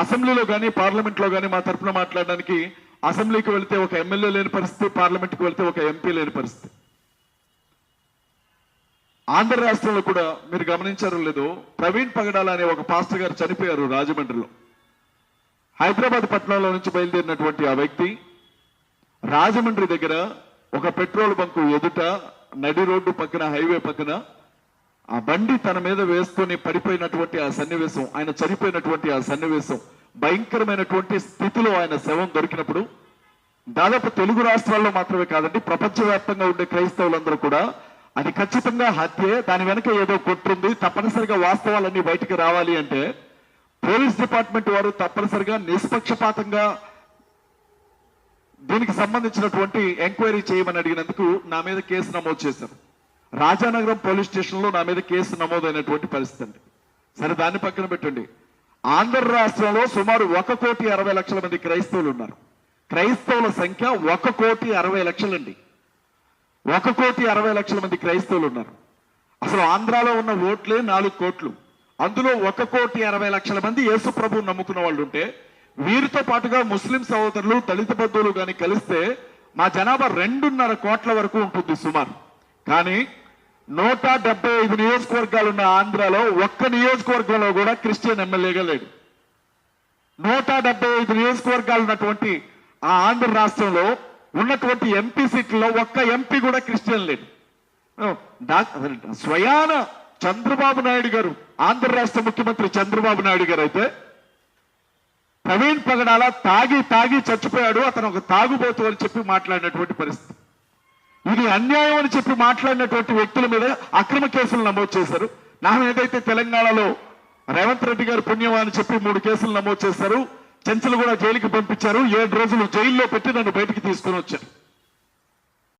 అసెంబ్లీలో కానీ పార్లమెంట్లో కానీ మా తరఫున మాట్లాడడానికి అసెంబ్లీకి వెళ్తే ఒక ఎమ్మెల్యే లేని పరిస్థితి పార్లమెంట్కి వెళ్తే ఒక ఎంపీ లేని పరిస్థితి. ఆంధ్ర రాష్ట్రంలో కూడా మీరు గమనించారో లేదో ప్రవీణ్ పగడాల అనే ఒక పాస్టర్ గారు చనిపోయారు రాజమండ్రిలో. హైదరాబాద్ పట్టణంలో నుంచి బయలుదేరినటువంటి ఆ వ్యక్తి రాజమండ్రి దగ్గర ఒక పెట్రోల్ బంకు ఎదుట నడి రోడ్డు పక్కన హైవే పక్కన ఆ బండి తన మీద వేసుకొని పడిపోయినటువంటి ఆ సన్నివేశం ఆయన చనిపోయినటువంటి ఆ సన్నివేశం భయంకరమైనటువంటి స్థితిలో ఆయన శవం దొరికినప్పుడు దాదాపు తెలుగు రాష్ట్రాల్లో మాత్రమే కాదండి ప్రపంచవ్యాప్తంగా ఉండే క్రైస్తవులందరూ కూడా అది ఖచ్చితంగా హత్యే దాని వెనక ఏదో కొట్టుంది తప్పనిసరిగా వాస్తవాలన్నీ బయటికి రావాలి అంటే పోలీస్ డిపార్ట్మెంట్ వారు తప్పనిసరిగా నిష్పక్షపాతంగా దీనికి సంబంధించినటువంటి ఎంక్వైరీ చేయమని అడిగినందుకు నా మీద కేసు నమోదు చేశారు. రాజానగరం పోలీస్ స్టేషన్లో నా మీద కేసు నమోదైనటువంటి పరిస్థితి అండి. సరే దాన్ని పక్కన పెట్టండి. ఆంధ్ర రాష్ట్రంలో సుమారు ఒక కోటి అరవై లక్షల మంది క్రైస్తవులు ఉన్నారు. క్రైస్తవుల సంఖ్య ఒక కోటి అరవై లక్షలండి. ఒక కోటి అరవై లక్షల మంది క్రైస్తవులు ఉన్నారు. అసలు ఆంధ్రాలో ఉన్న ఓట్లే నాలుగు కోట్లు. అందులో ఒక కోటి అరవై లక్షల మంది యేసు ప్రభువు నమ్ముకున్న వాళ్ళు ఉంటే వీరితో పాటుగా ముస్లిం సహోదరులు దళిత బంధువులు కానీ కలిస్తే మా జనాభా రెండున్నర కోట్ల వరకు ఉంటుంది సుమారు. కానీ నూట డెబ్బై ఐదు నియోజకవర్గాలు ఉన్న ఆంధ్రాలో ఒక్క నియోజకవర్గంలో కూడా క్రిస్టియన్ ఎమ్మెల్యేగా లేడు. నూట డెబ్బై ఐదు నియోజకవర్గాలు ఉన్నటువంటి ఆ ఆంధ్ర రాష్ట్రంలో ఉన్నటువంటి ఎంపీ సీట్లలో ఒక్క ఎంపీ కూడా క్రిస్టియన్ లేడు స్వయాన చంద్రబాబు నాయుడు గారు ఆంధ్ర రాష్ట్ర ముఖ్యమంత్రి చంద్రబాబు నాయుడు గారు అయితే ప్రవీణ్ పగడాల తాగి తాగి చచ్చిపోయాడు అతను ఒక తాగుబోతు అని చెప్పి మాట్లాడినటువంటి పరిస్థితి. ఇది అన్యాయం అని చెప్పి మాట్లాడినటువంటి వ్యక్తుల మీద అక్రమ కేసులు నమోదు చేశారు. నా ఏదైతే తెలంగాణలో రేవంత్ రెడ్డి గారు పుణ్యం అని చెప్పి మూడు కేసులు నమోదు చేశారు. చెంచలు కూడా జైలుకి పంపించారు. ఏడు రోజులు జైల్లో పెట్టి నన్ను బయటికి తీసుకుని వచ్చారు.